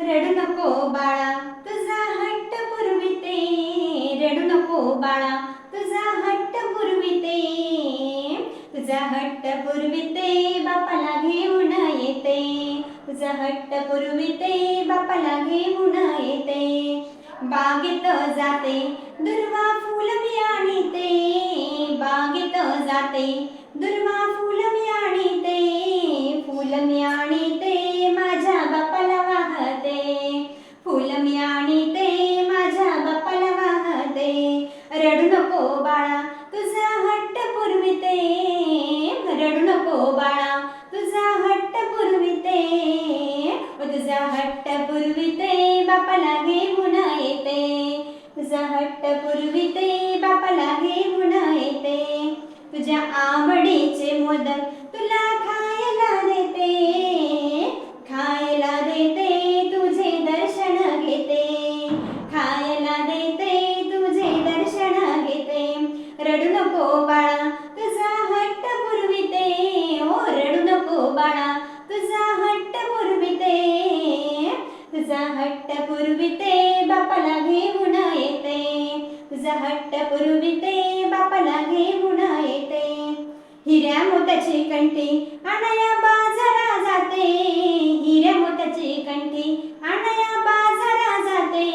रडू नको बाळा तुझा हट्ट पुरविते. रडू नको बाळा तुझा हट्ट पुरविते. तुझा हट्ट पुरविते बापाला घेऊन येते. तुझा हट्ट पुरविते बापाला घेऊन येते. बागेत जाते दुर्वा फुल मी आणते. बागेत जाते दुर्वा बाळा तुझा हट्ट पुरविते. रडू नको बाळा तुझा हट्ट पुरविते. तुझा हट्ट पुरविते बापाला घेऊन येते. तुझा हट्ट पुरविते तुझ पुरविते बापाला घेऊन येते. हिऱ्या मोत्याची कंठी बाजारा जाते. हिऱ्या मोत्याची कंठी बाजारा जाते.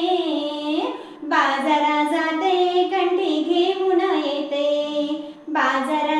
बाजारा जाते कंठी घेऊन येते. बाजारा